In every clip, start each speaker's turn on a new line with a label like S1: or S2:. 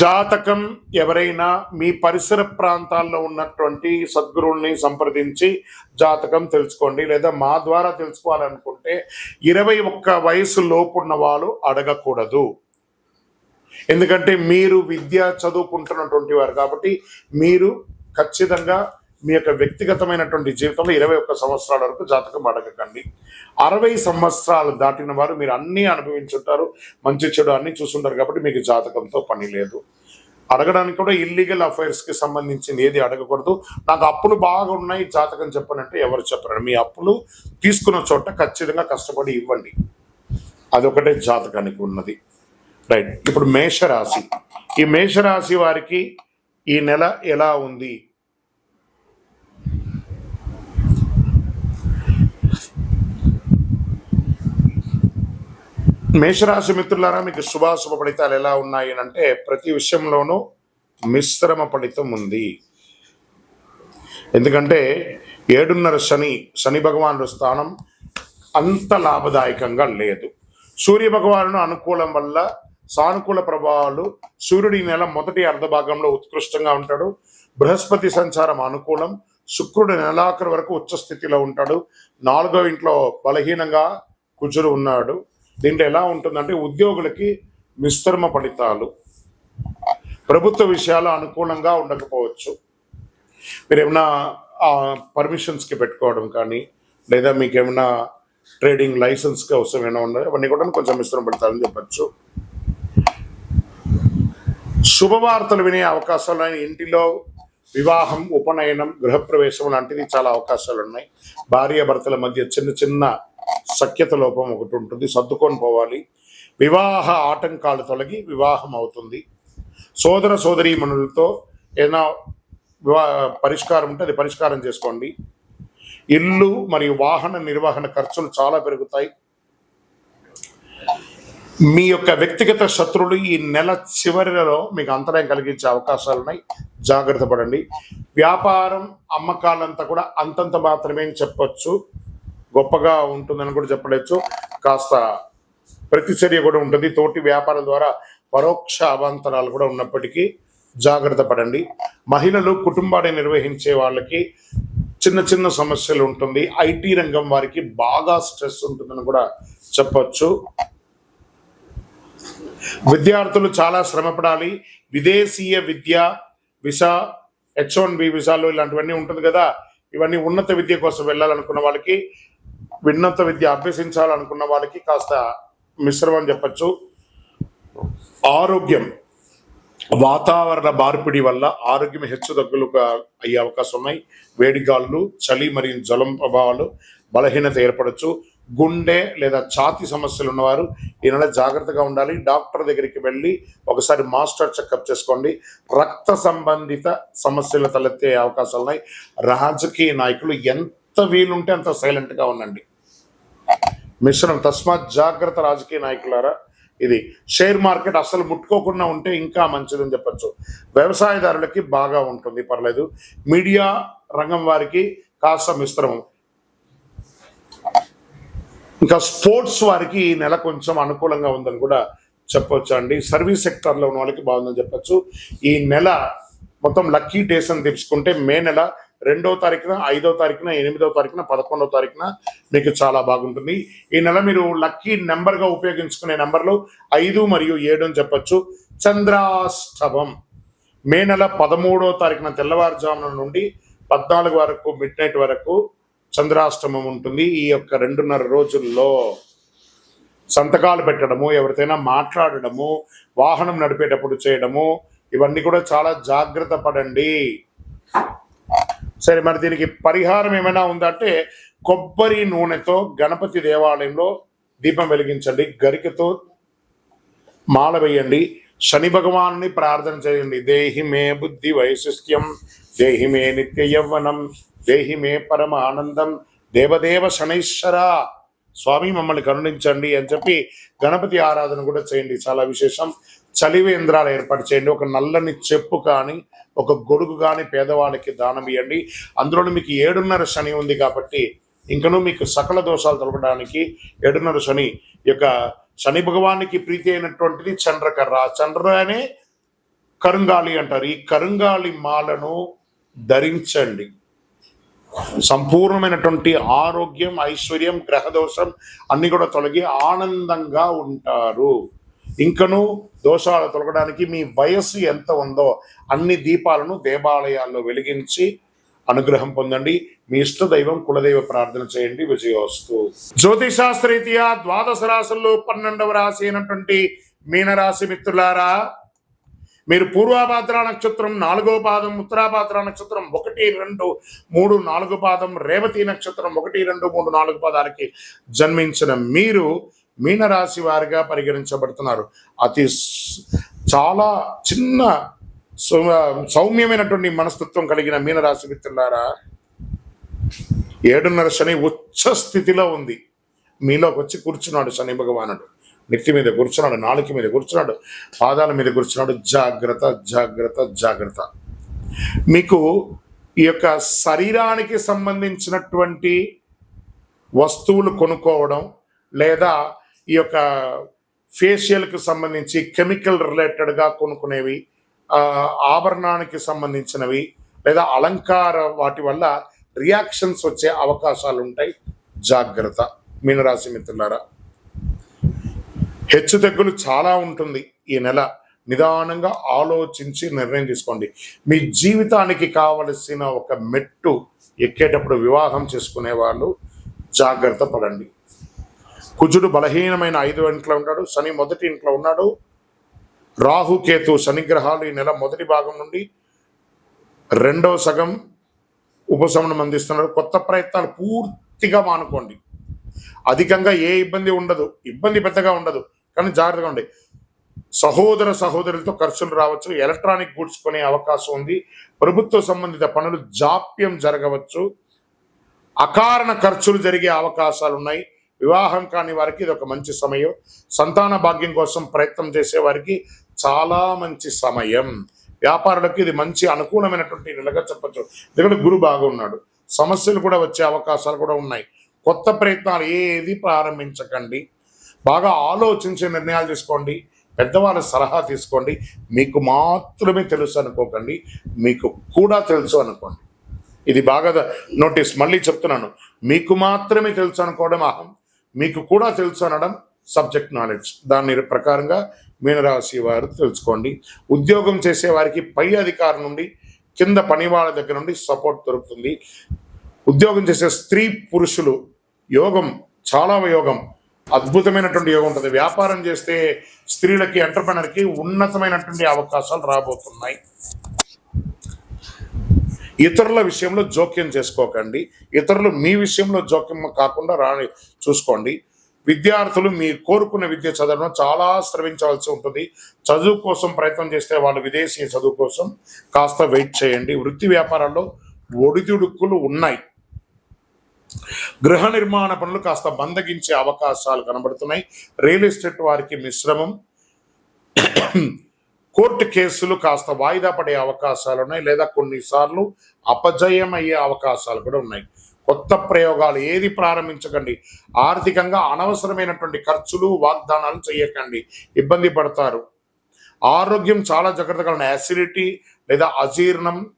S1: జాతకం ఎవరైనా మీ పరిసర ప్రాంతాల్లో ఉన్నటువంటి సద్గురువుల్ని సంప్రదించి జాతకం తెలుసుకోండి లేదా మా ద్వారా తెలుసుకోవాలనుకుంటే ఇరవై ఒక్క వయసు లోపున్న వాళ్ళు అడగకూడదు. ఎందుకంటే మీరు విద్య చదువుకుంటున్నటువంటి వారు కాబట్టి మీరు ఖచ్చితంగా మీ యొక్క వ్యక్తిగతమైనటువంటి జీవితంలో ఇరవై ఒక్క సంవత్సరాల వరకు జాతకం అడగకండి. అరవై సంవత్సరాలు దాటిన వారు మీరు అన్నీ అనుభవించుంటారు మంచి చెడు అన్ని చూసుంటారు కాబట్టి మీకు జాతకంతో పని లేదు. అడగడానికి కూడా ఇల్లీగల్ అఫైర్స్కి సంబంధించింది ఏది అడగకూడదు. నాకు అప్పులు బాగా ఉన్నాయి జాతకం చెప్పనంటే ఎవరు చెప్పరండి మీ అప్పులు తీసుకున్న చోట ఖచ్చితంగా కష్టపడి ఇవ్వండి. అదొకటే జాతకానికి ఉన్నది. రైట్. ఇప్పుడు మేషరాశి. ఈ మేషరాశి వారికి ఈ నెల ఎలా ఉంది? మేషరాశి మిత్రులారా మీకు శుభాశుభ ఫలితాలు ఎలా ఉన్నాయి అని అంటే ప్రతి విషయంలోనూ మిశ్రమ ఫలితం ఉంది. ఎందుకంటే ఏడున్నర శని శని భగవానుడు స్థానం అంత లాభదాయకంగా లేదు. సూర్య భగవాను అనుకూలం వల్ల సానుకూల ప్రభావాలు సూర్యుడి ఈ నెల మొదటి అర్ధభాగంలో ఉత్కృష్టంగా ఉంటాడు. బృహస్పతి సంచారం అనుకూలం శుక్రుడు నెలాఖరు వరకు ఉచ్చ స్థితిలో ఉంటాడు. నాలుగో ఇంట్లో బలహీనంగా కుజుడు ఉన్నాడు. దీంట్లో ఎలా ఉంటుందంటే ఉద్యోగులకి మిశ్రమ ఫలితాలు. ప్రభుత్వ విషయాలు అనుకూలంగా ఉండకపోవచ్చు. మీరు ఏమైనా పర్మిషన్స్కి పెట్టుకోవడం కానీ లేదా మీకు ఏమైనా ట్రేడింగ్ లైసెన్స్కి అవసరం ఏమైనా ఉన్నాయి అవన్నీ కూడా కొంచెం మిశ్రమ ఫలితాలని చెప్పచ్చు. శుభవార్తలు వినే అవకాశాలు ఇంటిలో వివాహం ఉపనయనం గృహప్రవేశం లాంటివి చాలా అవకాశాలు ఉన్నాయి. భార్య భర్తల మధ్య చిన్న చిన్న సఖ్యత లోపం ఒకటి ఉంటుంది. సర్దుకొని పోవాలి. వివాహ ఆటంకాలు తొలగి వివాహం అవుతుంది. సోదర సోదరీమణులతో ఏదైనా వివా పరిష్కారం ఉంటే అది పరిష్కారం చేసుకోండి. ఇల్లు మరియు వాహన నిర్వహణ ఖర్చులు చాలా పెరుగుతాయి. మీ యొక్క వ్యక్తిగత శత్రువులు ఈ నెల చివరిలో మీకు అంతరాయం కలిగించే అవకాశాలు ఉన్నాయి. జాగ్రత్త పడండి. వ్యాపారం అమ్మకాలంతా కూడా అంతంత మాత్రమే చెప్పొచ్చు. గొప్పగా ఉంటుందని కూడా చెప్పవచ్చు కాస్త ప్రతిచర్య కూడా ఉంటుంది. తోటి వ్యాపారం ద్వారా పరోక్ష అవాంతరాలు కూడా ఉన్నప్పటికీ జాగ్రత్త పడండి. మహిళలు కుటుంబాన్ని నిర్వహించే వాళ్ళకి చిన్న చిన్న సమస్యలు ఉంటుంది. ఐటీ రంగం వారికి బాగా స్ట్రెస్ ఉంటుందని కూడా చెప్పచ్చు. విద్యార్థులు చాలా శ్రమపడాలి విదేశీయ విద్య విసా హెచ్ వన్ బి విసాలు ఇలాంటివన్నీ ఉంటుంది కదా. ఇవన్నీ ఉన్నత విద్య కోసం వెళ్ళాలనుకున్న వాళ్ళకి విన్నత విద్య అభ్యసించాలనుకున్న వాళ్ళకి కాస్త మిశ్రమం చెప్పచ్చు. ఆరోగ్యం వాతావరణ మార్పిడి వల్ల ఆరోగ్యం హెచ్చుతగ్గులుగా అయ్యే అవకాశం ఉన్నాయి. వేడిగాళ్ళు చలి మరియు జలం ప్రభావాలు బలహీనత ఏర్పడచ్చు. గుండె లేదా ఛాతి సమస్యలు ఉన్నవారు ఈ నెల జాగ్రత్తగా ఉండాలి. డాక్టర్ దగ్గరికి వెళ్ళి ఒకసారి మాస్టర్ చెకప్ చేసుకోండి. రక్త సంబంధిత సమస్యలు తలెత్తే అవకాశాలు ఉన్నాయి. రాజకీయ నాయకులు ఎంత ఎంత వీలుంటే అంత సైలెంట్గా ఉండండి. మిశ్రం తస్మాత్ జాగ్రత్త రాజకీయ నాయకులారా ఇది షేర్ మార్కెట్ అసలు ముట్టుకోకుండా ఉంటే ఇంకా మంచిదని చెప్పచ్చు. వ్యవసాయదారులకి బాగా ఉంటుంది పర్లేదు. మీడియా రంగం వారికి కాస్త మిశ్రమం. ఇంకా స్పోర్ట్స్ వారికి ఈ నెల కొంచెం అనుకూలంగా ఉందని కూడా చెప్పొచ్చు అండి. సర్వీస్ సెక్టర్లో ఉన్న వాళ్ళకి బాగుందని చెప్పచ్చు. ఈ నెల మొత్తం లక్కీ డేస్ అని తెలుసుకుంటే మే నెల రెండో తారీఖున ఐదో తారీఖున ఎనిమిదో తారీఖున పదకొండవ తారీఖున మీకు చాలా బాగుంటుంది. ఈ నెల మీరు లక్కీ నెంబర్గా ఉపయోగించుకునే నెంబర్లు ఐదు మరియు ఏడు అని చెప్పొచ్చు. చంద్రాష్టవం మే నెల పదమూడవ తారీఖున తెల్లవారుజామున నుండి పద్నాలుగు వరకు మిడ్ నైట్ వరకు చంద్రాష్టమం ఉంటుంది ఈ యొక్క రెండున్నర రోజుల్లో. సంతకాలు పెట్టడము ఎవరితోనైనా మాట్లాడడము వాహనం నడిపేటప్పుడు చేయడము ఇవన్నీ కూడా చాలా జాగ్రత్త పడండి. సరే మరి దీనికి పరిహారం ఏమైనా ఉందంటే కొబ్బరి నూనెతో గణపతి దేవాలయంలో దీపం వెలిగించండి గరికతో మాల వేయండి శని భగవాన్ని ప్రార్థన చేయండి. దేహి మే బుద్ధి వైశిష్ట్యం దేహి మే నిత్య యవ్వనం దేహి మే పరమ ఆనందం దేవదేవ శనైశ్వర. స్వామి మమ్మల్ని కరుణించండి అని చెప్పి గణపతి ఆరాధన కూడా చేయండి. చాలా విశేషం. చలివేంద్రాలు ఏర్పాటు చేయండి. ఒక నల్లని చెప్పు కానీ ఒక గొడుగు కానీ పేదవాళ్ళకి దానం ఇవ్వండి అందులోనూ మీకు ఏడున్నర శని ఉంది కాబట్టి ఇంకనూ మీకు సకల దోషాలు తొలగడానికి ఏడున్నర శని ఈ యొక్క శని భగవానికి ప్రీతి అయినటువంటిది చంద్రకర్ర. చంద్ర అనే కరుంగాలి అంటారు. ఈ కరుంగాలి మాలను ధరించండి. సంపూర్ణమైనటువంటి ఆరోగ్యం ఐశ్వర్యం గ్రహదోషం అన్ని కూడా తొలగి ఆనందంగా ఉంటారు. ఇంకను దోషాలు తొలగడానికి మీ వయస్సు ఎంత ఉందో అన్ని దీపాలను దేవాలయాల్లో వెలిగించి అనుగ్రహం పొందండి. మీ ఇష్ట దైవం కులదైవ ప్రార్థన చేయండి. విజయోస్తు. జ్యోతిషాస్త్రరీత్యా ద్వాదశ రాశుల్లో పన్నెండవ రాశి అయినటువంటి మీనరాశి మిత్రులారా మీరు పూర్వాభాద్ర నక్షత్రం నాలుగో పాదం ఉత్తరాభాద్ర నక్షత్రం ఒకటి రెండు మూడు నాలుగు పాదం రేవతి నక్షత్రం ఒకటి రెండు మూడు నాలుగు పాదాలకి జన్మించిన మీరు మీనరాశి వారిగా పరిగణించబడుతున్నారు. అతి చాలా చిన్న సౌమ్యమైనటువంటి మనస్తత్వం కలిగిన మీనరాశి మిత్రులారా ఏడున్నర శని ఉచ్చ స్థితిలో ఉంది. మీలోకి వచ్చి కూర్చున్నాడు శని భగవానుడు. నెత్తి మీద కూర్చున్నాడు నాలుక మీద కూర్చున్నాడు పాదాల మీద కూర్చున్నాడు. జాగ్రత్త జాగ్రత్త జాగ్రత్త. మీకు ఈ యొక్క శరీరానికి సంబంధించినటువంటి వస్తువులు కొనుక్కోవడం లేదా ఈ యొక్క ఫేషియల్కి సంబంధించి కెమికల్ రిలేటెడ్గా కొనుక్కునేవి ఆభరణానికి సంబంధించినవి లేదా అలంకార వాటి వల్ల రియాక్షన్స్ వచ్చే అవకాశాలు ఉంటాయి జాగ్రత్త. మీనరాశి మిత్రులారా హెచ్చు తగ్గులు చాలా ఉంటుంది ఈ నెల. నిదానంగా ఆలోచించి నిర్ణయం తీసుకోండి. మీ జీవితానికి కావలసిన ఒక మెట్టు ఎక్కేటప్పుడు వివాహం చేసుకునే వాళ్ళు జాగ్రత్త పడండి. కుజుడు బలహీనమైన ఐదు ఇంట్లో ఉన్నాడు శని మొదటి ఇంట్లో ఉన్నాడు. రాహుకేతు శనిగ్రహాలు ఈ నెల మొదటి భాగం నుండి రెండవ సగం ఉపశమనం అందిస్తున్నారు. కొత్త ప్రయత్నాలు పూర్తిగా మానుకోండి. అధికంగా ఏ ఇబ్బంది ఉండదు. ఇబ్బంది పెద్దగా ఉండదు కానీ జాగ్రత్తగా ఉండే సహోదర సహోదరులతో ఖర్చులు రావచ్చు ఎలక్ట్రానిక్ గూడ్స్ కొనే అవకాశం ఉంది. ప్రభుత్వ సంబంధిత పనులు జాప్యం జరగవచ్చు. అకారణ ఖర్చులు జరిగే అవకాశాలు ఉన్నాయి. వివాహం కాని వారికి ఇది ఒక మంచి సమయం. సంతాన భాగ్యం కోసం ప్రయత్నం చేసే వారికి చాలా మంచి సమయం. వ్యాపారులకు ఇది మంచి అనుకూలమైనటువంటి నెలగా చెప్పచ్చు. ఎందుకంటే గురు బాగున్నాడు. సమస్యలు కూడా వచ్చే అవకాశాలు కూడా ఉన్నాయి. కొత్త ప్రయత్నాలు ఏది ప్రారంభించకండి. బాగా ఆలోచించే నిర్ణయాలు తీసుకోండి. పెద్దవాళ్ళ సలహా తీసుకోండి. మీకు మాత్రమే తెలుసు అనుకోకండి. మీకు కూడా తెలుసు అనుకోండి. ఇది బాగా నోటీస్ మళ్ళీ చెప్తున్నాను. మీకు మాత్రమే తెలుసు అనుకోవడం అహం. మీకు కూడా తెలుసు అనడం సబ్జెక్ట్ నాలెడ్జ్ దాని ప్రకారంగా మీనరాశి వారు తెలుసుకోండి. ఉద్యోగం చేసే వారికి పై అధికారం నుండి కింద పని వాళ్ళ దగ్గర నుండి సపోర్ట్ దొరుకుతుంది. ఉద్యోగం చేసే స్త్రీ పురుషులు యోగం చాలా యోగం. అద్భుతమైనటువంటి యోగం ఉంటుంది. వ్యాపారం చేస్తే స్త్రీలకి ఎంటర్ప్రినర్కి ఉన్నతమైనటువంటి అవకాశాలు రాబోతున్నాయి. ఇతరుల విషయంలో జోక్యం చేసుకోకండి. ఇతరులు మీ విషయంలో జోక్యం కాకుండా రాని చూసుకోండి. విద్యార్థులు మీరు కోరుకున్న విద్య చదవడం చాలా శ్రమించవలసి ఉంటుంది. చదువు కోసం ప్రయత్నం చేస్తే వాళ్ళు విదేశీ చదువు కోసం కాస్త వెయిట్ చేయండి. వృత్తి వ్యాపారాల్లో ఒడిదుడుకులు ఉన్నాయి. గృహ నిర్మాణ పనులు కాస్త బందగించే అవకాశాలు కనబడుతున్నాయి. రియల్ ఎస్టేట్ వారికి మిశ్రమం. కోర్టు కేసులు కాస్త వాయిదా పడే అవకాశాలు ఉన్నాయి లేదా కొన్నిసార్లు అపజయం అయ్యే అవకాశాలు కూడా ఉన్నాయి. కొత్త ప్రయోగాలు ఏది ప్రారంభించకండి? ఆర్థికంగా అనవసరమైనటువంటి ఖర్చులు వాగ్దానాలు చేయకండి. ఇబ్బంది పడతారు. ఆరోగ్యం చాలా జాగ్రత్తగా ఉన్నాయి యాసిడిటీ లేదా అజీర్ణం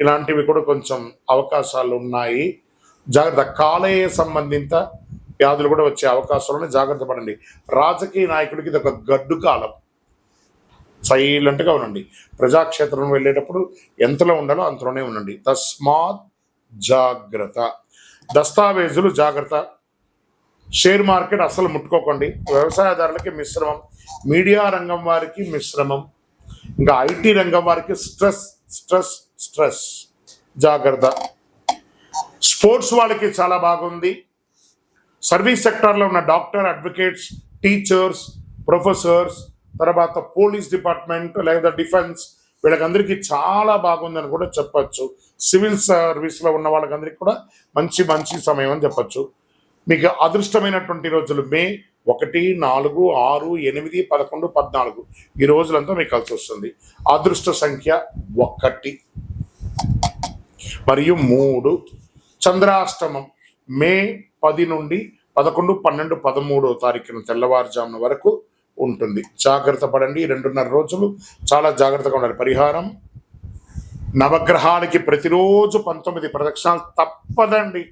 S1: ఇలాంటివి కూడా కొంచెం అవకాశాలు ఉన్నాయి. జాగ్రత్త కాలేయ సంబంధిత వ్యాధులు కూడా వచ్చే అవకాశాలు ఉన్నాయి. జాగ్రత్త పడండి. రాజకీయ నాయకుడికి ఇది ఒక గడ్డు కాలం. సైలెంట్గా ఉండండి. ప్రజాక్షేత్రం వెళ్ళేటప్పుడు ఎంతలో ఉండాలో అంతలోనే ఉండండి. తస్మాత్ జాగ్రత్త. దస్తావేజులు జాగ్రత్త. షేర్ మార్కెట్ అసలు ముట్టుకోకండి. వ్యవసాయదారులకి మిశ్రమం. మీడియా రంగం వారికి మిశ్రమం. ఇంకా ఐటీ రంగం వారికి స్ట్రెస్ స్ట్రెస్ స్ట్రెస్. జాగ్రత్త. స్పోర్ట్స్ వాళ్ళకి చాలా బాగుంది. సర్వీస్ సెక్టార్లో ఉన్న డాక్టర్ అడ్వకేట్స్ టీచర్స్ ప్రొఫెసర్స్ తర్వాత పోలీస్ డిపార్ట్మెంట్ లేదా డిఫెన్స్ వీళ్ళకందరికీ చాలా బాగుందని కూడా చెప్పచ్చు. సివిల్ సర్వీస్లో ఉన్న వాళ్ళకందరికీ కూడా మంచి మంచి సమయం అని చెప్పచ్చు. మీకు అదృష్టమైనటువంటి రోజులు మే ఒకటి నాలుగు ఆరు ఎనిమిది పదకొండు పద్నాలుగు. ఈ రోజులంతా మీకు కలిసి వస్తుంది. అదృష్ట సంఖ్య ఒకటి. మరియు మూడు చంద్రాష్టమం మే పది నుండి పదకొండు పన్నెండు పదమూడో తారీఖున తెల్లవారుజామున వరకు ఉంటుంది. జాగ్రత్త పడండి. రెండున్నర రోజులు చాలా జాగ్రత్తగా ఉండాలి. పరిహారం నవగ్రహాలకి ప్రతిరోజు పంతొమ్మిది ప్రదక్షిణాలు తప్పదండి.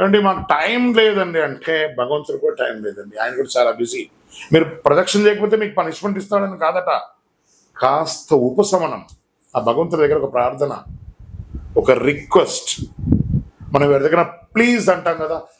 S1: అండి మాకు టైం లేదండి. అంటే భగవంతుడు కూడా టైం లేదండి. ఆయన కూడా చాలా బిజీ. మీరు ప్రదక్షిణ చేయకపోతే మీకు పనిష్మెంట్ ఇస్తాడని కాదట. కాస్త ఉపశమనం. ఆ భగవంతుడి దగ్గర ఒక ప్రార్థన ఒక రిక్వెస్ట్. మనం ఎవరి దగ్గర ప్లీజ్ అంటాం కదా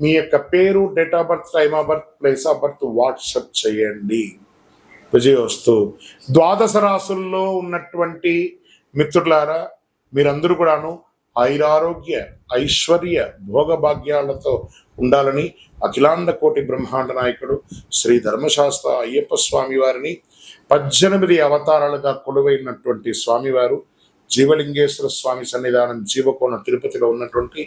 S1: మీ యొక్క పేరు date of birth time of birth place of birth WhatsApp చేయండి. విజయోస్తు ద్వాదశ రాసుల్లో ఉన్నటువంటి మిత్రులారా మీరందరూ కూడాను ఐరారోగ్య ఐశ్వర్య భోగభాగ్యాలతో ఉండాలని అఖిలాండ కోటి బ్రహ్మాండ నాయకుడు శ్రీ ధర్మశాస్త్ర అయ్యప్ప స్వామి వారిని పద్దెనిమిది అవతారాలుగా కొలువైనటువంటి స్వామివారు జీవలింగేశ్వర స్వామి సన్నిధానం జీవకోణ తిరుపతిలో ఉన్నటువంటి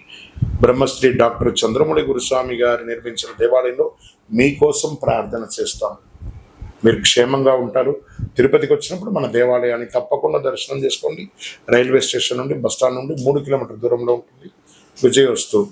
S1: బ్రహ్మశ్రీ డాక్టర్ చంద్రమౌళి గురుస్వామి గారు నిర్మించిన దేవాలయంలో మీకోసం ప్రార్థన చేస్తాం. మీరు క్షేమంగా ఉంటారు. తిరుపతికి వచ్చినప్పుడు మన దేవాలయాన్ని తప్పకుండా దర్శనం చేసుకోండి. రైల్వే స్టేషన్ నుండి బస్టాండ్ నుండి మూడు కిలోమీటర్ దూరంలో ఉంటుంది. విజయ వస్తూ